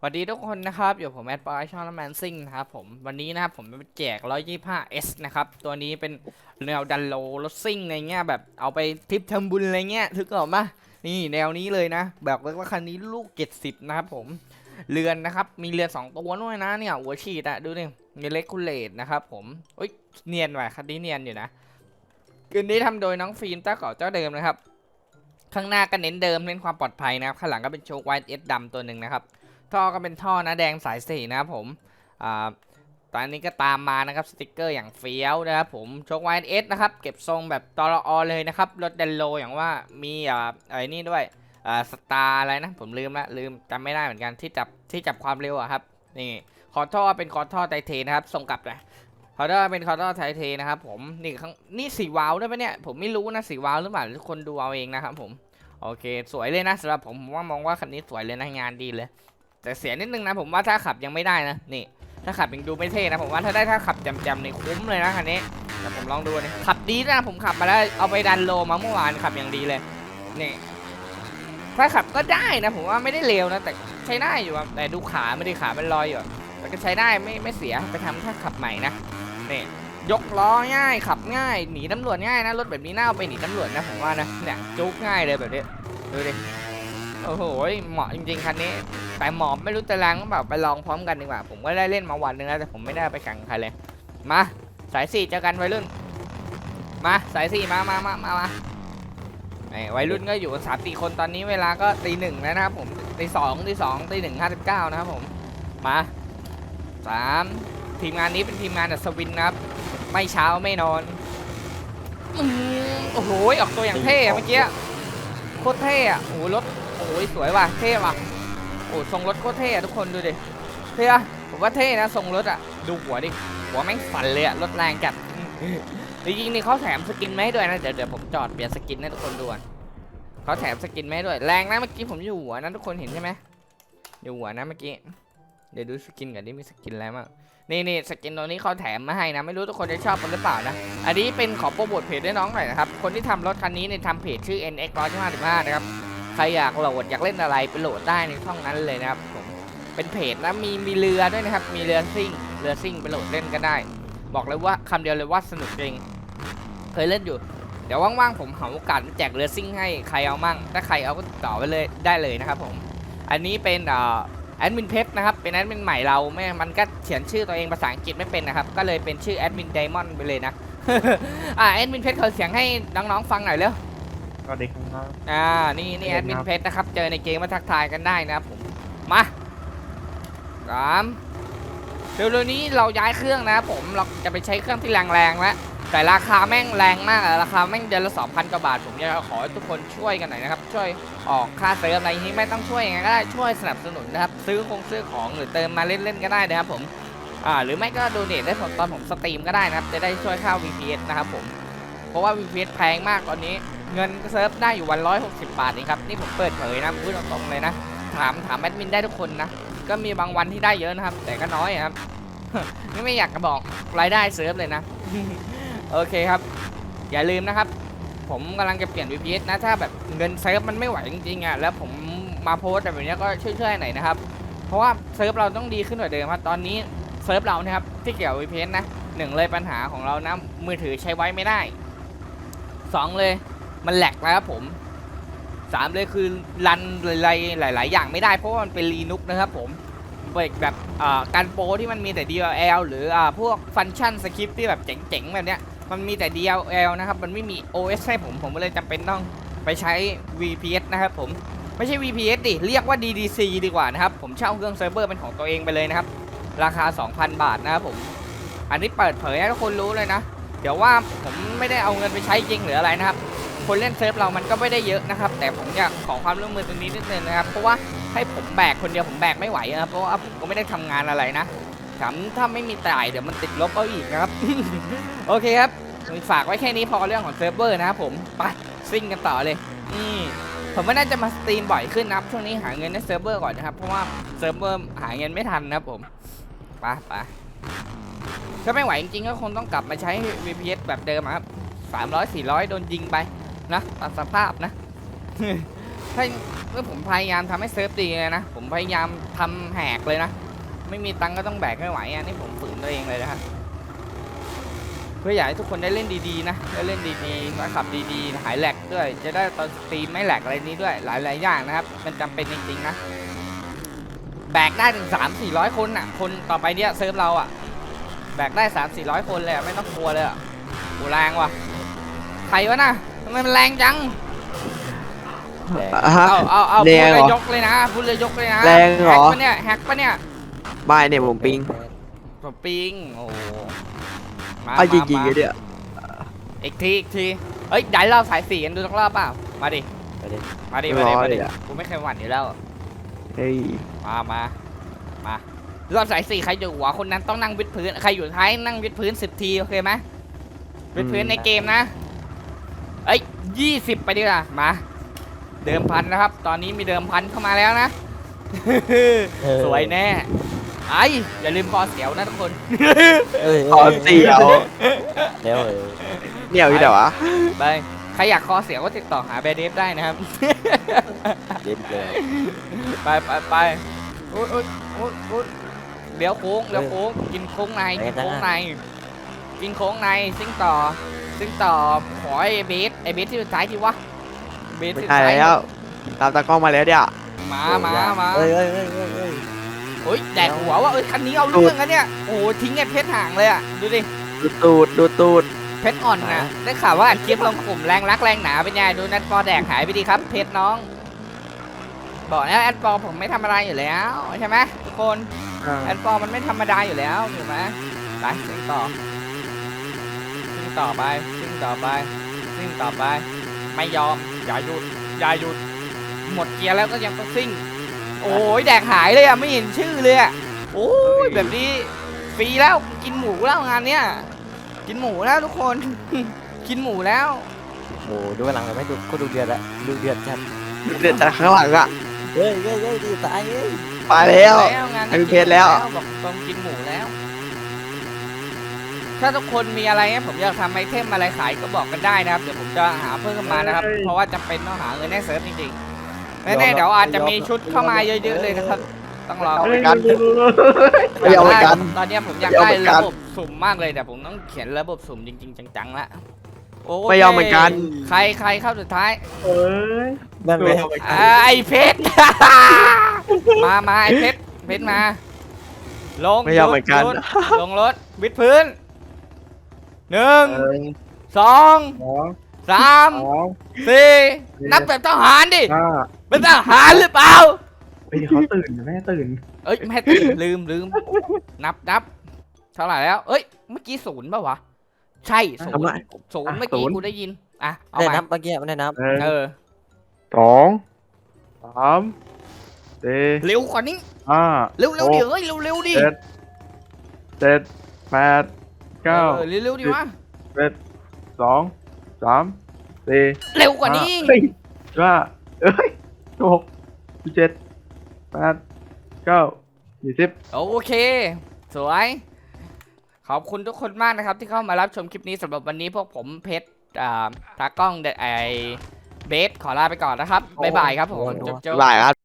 สวัสดีทุกคนนะครับอยู่ผมแอดปอยช่องแมนซิงนะครับผมวันนี้นะครับผมจะแจก 125S นะครับตัวนี้เป็นแนวดันโลรถซิ่งในเงี้ยแบบเอาไปทริปทำบุญอะไรเงี้ยถึกออกมานี่แนวนี้เลยนะ แบบว่าคันนี้ลูก 70 นะครับผมเรือนนะครับมีเรือน 2 ตัวด้วยนะเนี่ยหัวฉีดอะดูดิมีเล็กคูเลตนะครับผมเอ้ยเนียนว่ะคันนี้เนียนอยู่นะคืนนี้ทำโดยน้องฟิล์มเจ้าเก่าเจ้าเดิมนะครับข้างหน้าก็เน้นเดิมเน้นความปลอดภัยนะครับข้างหลังก็เป็นโชว์ไวท์เอสดำตัวหนึ่งนะครับ ท่อก็เป็นท่อนะแดงสายสีนะครับผมอ่าตอนนี้ก็ตามมานะครับสติกเกอร์อย่างเฟี้ยวนะครับผมโชคไวเอสนะครับเก็บทรงแบบตอรอเลยนะครับรถเดนโลอย่างว่ามีอ่าไอ้นี่ด้วยอ่าสตาร์อะไรนะผมลืมละลืมจำไม่ได้เหมือนกันที่จับที่จับความเร็วอะครับนี่คอท่อเป็นคอท่อไทเทนะครับส่งกลับเลยคอท่อเป็นคอท่อไทเทนะครับผมนี่ข้างนี่สีวาล์วด้วยปะเนี่ยผมไม่รู้นะสีวาล์วหรือเปล่าทุกคนดูเอาเองนะครับผมโอเค สวยเลยนะสำหรับผมผมว่ามองว่าคันนี้สวยเลยนะงานดีเลย แต่เสียนิดนึงนะผมว่าถ้าขับยังไม่ได้นะนี่ ถ้าขับยังดูไม่เท่นะผมว่าถ้าได้ถ้าขับจำๆนี่คุ้มเลยนะคันนี้แต่ผมลองดูนี่ขับดีนะผมขับมาแล้วเอาไปดันโลมาเมื่อวานขับอย่างดีเลยนี่ถ้าขับก็ได้นะผมว่าไม่ได้เลวนะแต่ใช้ได้อยู่แต่ดูขาไม่ได้ขาเป็นรอยอยู่แต่ก็ใช้ได้ไม่ไม่เสียไปทำถ้าขับใหม่นะนี่ยกล้อง่ายขับง่ายหนีตำรวจง่ายนะรถแบบนี้น่าเอาไปหนีตำรวจนะผมว่านะเนี่ยจุกง่ายเลยแบบนี้ดูดิ โอ้โหเหมาะจริง ๆคันนี้ แต่หมอบไม่รู้จะแรงก็แบบไปลองพร้อมกันดีกว่า ผมก็ได้เล่นมาวันหนึงแล้วแต่ผมไม่ได้ไปแข่งใครเลย มา สายสี่เจอกันวัยรุ่น มาสายสี่มามามามามาไอ้วัยรุ่นก็อยู่กันสามสี่คนตอนนี้เวลาก็ตีหนึ่งแล้วนะครับผมตีสองตีสองตีหนึ่งห้าสิบเก้านะครับผมมาสามทีมงานนี้เป็นทีมงานอัศวินนะครับ ไม่เช้าไม่นอนโอ้โหออกตัวอย่างเท่เมื่อกี้โคตรเท่อะโอ้โหรถ อ้ยสวยว่ะเท่ว่ะโอ้ทรงรถโคตรเท่อะทุกคนดูดิเท่อะผมว่าเท่นะทรงรถอะดูหัวดิหัวแม่งฝันเลยอะรถแรงจัดจริงๆนี่เขาแถมสกินมาให้ด้วยนะเดี๋ยวเดี๋ยวผมจอดเปลี่ยนสกินให้ทุกคนดูก่อนเขาแถมสกินมาให้ด้วยแรงนะเมื่อกี้ผมอยู่หัวนะทุกคนเห็นใช่ไหมอยู่หัวนะเมื่อกี้เดี๋ยวดูสกินก่อนดิมีสกินอะไรบ้างนี่นี่สกินตัวนี้เขาแถมมาให้นะ ไม่รู้ทุกคนจะชอบกันหรือเปล่านะ อันนี้เป็นขอโปรโมทเพจด้วยน้องหน่อยนะครับ คนที่ทำรถคันนี้เนี่ยทำเพจชื่อ NX 155นะครับ ใครอยากโหลดอยากเล่นอะไรไปโหลดได้ในช่องนั้นเลยนะครับผมเป็นเพจนะมีมีเรือด้วยนะครับ มีเรือซิ่งเรือซิ่งไปโหลดเล่นก็ได้ บอกเลยว่าคำเดียวเลยว่าสนุกจริงเคยเล่นอยู่ เดี๋ยวว่างๆผมหาโอกาสแจกเรือซิ่งให้ใครเอามั่งถ้าใครเอาก็ต่อไปเลยได้เลยนะครับผมอันนี้เป็นเอ่อแอดมินเพชรนะครับ เป็นแอดมินใหม่เราไม่มันก็เขียนชื่อตัวเองภาษาอังกฤษไม่เป็นนะครับ ก็เลยเป็นชื่อแอดมินไดมอนด์ไปเลยนะ อ่าแอดมินเพชรเขาเสียงให้น้องๆฟังหน่อยเร็ว สวัสดีครับอ่า นี่นี่เห็แอนดมินครับเพชรนะครับ เจอในเกมมาทักทายกันได้นะครับผม มาสามเร็วๆนี้เราย้ายเครื่องนะครับผม เราจะไปใช้เครื่องที่แรงๆแล้ว แต่ราคาแม่งแรงมากอะราคาแม่งเดือนละ2,000กว่าบาท ผมอยากจะขอให้ทุกคนช่วยกันหน่อยนะครับ ช่วยออกค่าเติมอะไรอย่างนี้ไม่ต้องช่วยยังไงก็ได้ ช่วยสนับสนุนนะครับ ซื้อคงซื้อของหรือเติมมาเล่นๆก็ได้นะครับผม อ่า หรือไม่ก็ดูเนทได้ผมตอนผมสตรีมก็ได้นะครับ จะได้ช่วยค่า VPS นะครับผม เพราะว่า VPS แพงมากตอนนี้ เงินเซิร์ฟได้อยู่วันร้อยหกสิบาทเองครับ นี่ผมเปิดเผยนะพูดตรงๆเลยนะ ถามถามแอดมินได้ทุกคนนะ ก็มีบางวันที่ได้เยอะนะครับ แต่ก็น้อยครับนี่ไม่อยากจะบอกรายได้เซิร์ฟเลยนะ โอเคครับ อย่าลืมนะครับ ผมกำลังจะเปลี่ยน VPS นะ ถ้าแบบเงินเซิร์ฟมันไม่ไหวจริงๆอะแล้วผมมาโพสต์แบบนี้ก็ช่วยๆหน่อยนะครับ เพราะว่าเซิร์ฟเราต้องดีขึ้นกว่าเดิมครับตอนนี้เซิร์ฟเรานะครับที่เกี่ยวกับ VPS นะหนึ่งเลยปัญหาของเรานะมือถือใช้ไว้ไม่ได้สองเลย มันแหลกแล้วครับผมสามเลยคือรันหลายๆหลาย ๆ อย่างไม่ได้เพราะว่ามันเป็นรีนุกนะครับผมเบรกแบบการโปรที่มันมีแต่ DLL หรืออพวกฟังก์ชันสคริปที่แบบเจ๋ง ๆ แบบเนี้ยมันมีแต่ DLL นะครับมันไม่มี OS ให้ผมผมเลยจำเป็นต้องไปใช้ VPS นะครับผมไม่ใช่ VPS ดิ เรียกว่า DDC ดีกว่านะครับ ผมเช่าเครื่องเซิร์ฟเวอร์เป็นของตัวเองไปเลยนะครับ ราคา 2,000 บาทนะครับผม อันนี้เปิดเผยให้ทุกคนรู้เลยนะ เดี๋ยวว่าผมไม่ได้เอาเงินไปใช้จริงหรืออะไรนะครับ คนเล่นเซิร์ฟเรามันก็ไม่ได้เยอะนะครับ แต่ผมอยากขอความร่วมมือตรงนี้นิดนึงนะครับ เพราะว่าให้ผมแบกคนเดียวผมแบกไม่ไหวนะครับเพราะว่าผมก็ไม่ได้ทำงานอะไรนะแถมถ้าไม่มีจ่ายเดี๋ยวมันติดลบเอาอีกนะครับ โอเคครับฝากไว้แค่นี้พอเรื่องของเซิร์ฟเวอร์นะครับผมไปซิ่งกันต่อเลยนี่ผมว่าน่าจะมาสตรีมบ่อยขึ้นนะครับช่วงนี้หาเงินในเซิร์ฟเวอร์ก่อนนะครับเพราะว่าเซิร์ฟเวอร์หาเงินไม่ทันนะครับผมไปไปถ้าไม่ไหวจริงๆก็คงต้องกลับมาใช้ VPS แบบเดิมครับสามร้อยสี่ร้อยโดนยิงไป นะตามสภาพนะถ้าเมื่อผมพยายามทำให้เซิร์ฟดีเลยนะ ผมพยายามทำแหกเลยนะ ไม่มีตังก็ต้องแบกไม่ไหวอะนี่ผมฝืนตัวเองเลยนะครับเพื่ออยากให้ทุกคนได้เล่นดีๆนะได้เล่นดีๆมาขับดีๆหายแหลกด้วย จะได้ตอนสตรีมไม่แหลกอะไรนี้ด้วย หลายๆอย่างนะครับ มันจำเป็นจริงๆนะแบกได้ถึงสามสี่ร้อยคนอะ คนต่อไปเนี้ยเซิร์ฟเราอะแบกได้สามสี่ร้อยคนเลยไม่ต้องกลัวเลยอะโหแรงว่ะใครวะน่ะ ทำไมมันแรงจังอะฮะเอาเอาเอาแรพูดงเลเหรยอ ยกเลยนะพูดเลยยกเลยนะแรงเหรอ แฮกปะเนี่ยแฮกปะเนี่ยไม่เนี่ยผมปิงผมปิงโอ้โหมาเอาจมาริงๆมาเลยเนี่ยอีกทีอีกทีเอ้ยได้รอบสายสี่กันดูสักรอบเปล่ามาดิไปดิมาดิไม่มาดิร้อยมาดิเลยอะกูไม่เคยหวั่นอยู่แล้ว เฮ้ยมามา มารอบสายสี่ใครอยู่หัวคนนั้นต้องนั่งวิดพื้น ใครอยู่ท้ายนั่งวิดพื้นสิบทีโอเคไหมวิดพื้นในเกมนะ เอ้ยยี่สิบไปดีกว่ามา เดิมพันนะครับ ตอนนี้มีเดิมพันเข้ามาแล้วนะ สวยแน่ ไอ้อย่าลืมคอเสียวนะทุกคนเอ้ยขอเสียวเดี๋ยวเอ้ยเนี่ยอยู่แต่วะไปใครอยากคอเสียวก็ติดต่อหาแบรเดฟได้นะครับเด็ดเลยไปไปไปอุ๊ยอุ๊ยอุ๊ยอุ๊ยเลี้ยวโค้งเลี้ยวโค้งกินโค้งในกินโค้งในกินโค้งในซิ่งต่อ ซิ่งต่อขอไอ้เบสไอ้เบสที่สุดท้ายที่วะเบสไม่ที่สุดใช่ท้ายแล้วตามตากล้องมาแล้วเนี่ยมามามาเอ้ยเอ้ยเอ้ยเอ้ยเอ้ยโอ้ยแดกหัวว่าเอ้ยคันนี้เอาเรื่องอะเนี่ยโอ้โหทิ้งไอ้เพชรห่างเลยอะดูดิดูตูดดูตูดเพชรอ่อนนะได้ข่าวว่าอัดคลิปลงกลุ่มแรงรักแรงหนาเป็นไงดูนัดปอแดกหายไปดีครับ เพชรน้อง บอกแล้วแอดปอผมไม่ธรรมดาอยู่แล้วใช่ไหมทุกคนแอดปอมันไม่ธรรมดาอยู่แล้วถูกไหมไปซิ่งต่อซิ่ง ต่อไปซิ่งต่อไปซิ่งต่อไป ไม่ยอมอย่าหยุดอย่าหยุด หมดเกียร์แล้วก็ยังต้องซิ่ง โอ้ยแดกหายเลยอะไม่เห็นชื่อเลยอะโอ้ยแบบนี้ฟรีแล้วกินหมูแล้วงานเนี้ยกินหมูแล้วทุกคน กินหมูแล้วโอ้ดูหลังเลยไหมดูก็ดูเดือดละดูเดือดจัดเด็ดจากข้างหลังอะเฮ้ยเฮ้ยเฮ้ยดีตายเอ้ยมาแล้วงานให้พี่เพชรแล้วบอกต้องกินหมูแล้ว ถ้าทุกคนมีอะไรให้ผมอยากทำไอเทมอะไรขายก็บอกกันได้นะครับ เดี๋ยวผมจะหาเพิ่มมานะครับ เพราะว่าจะเป็นต้องหาเงินให้เซิร์ฟจริงๆแน่ๆเดี๋ยวอาจจะมีชุดเข้ามาเยอะๆเลยนะครับ ต้องรอเอาเหมือนกัน ไม่เอาเหมือนกัน ตอนเนี้ยผมอยากไม่เอาได้เหมือนกันระบบสุ่มมากเลยแต่ผมต้องเขียนระบบสุ่มจริงๆ จังๆละโอเคไม่เอาเหมือนกัน ใครใครเข้าสุดท้ายนั่นเลยอ่าไอเพชร มามาไอเพชร เพชรมา ลงไม่เอาเหมือนกันหยุดลงรถวิดพื้น หนึ่งสองสองสามสองสี่นับแบบทหารดิห้าเป็นทหารหรือเปล่าเฮ้ยเขาตื่นแม่ตื่นเอ้ยไม่ตื่นลืมลืมนับนับเท่าไหร่แล้ว เอ้ยเมื่อกี้ศูนย์ป่าวะใช่ศูนทำไมย์ศูนย์เมื่อกี้กูได้ยินอะเอาได้มานับเมื่อกี้ไม่ได้นับหนึ่งเออสองสามสี่เร็วกว่านี้ห้าเร็วเร็วหดิกเฮ้ยเร็วเร็วดิเจ็ดเจ็ดแปด เก้าเออเร็วเร็วดิวะ เจ็ดสองสามสี่เร็วกว่านี้เฮ้ยห้าเอ้ยหกสิบเจ็ดแปดเก้ายี่สิบ โอเค สวย ขอบคุณทุกคนมากนะครับ ที่เข้ามารับชมคลิปนี้สำหรับวันนี้พวกผมเพชรอ่าตากล้องเดไอเบสขอลาไปก่อนนะครับ บ๊ายบายครับผมจบจบหลายครับ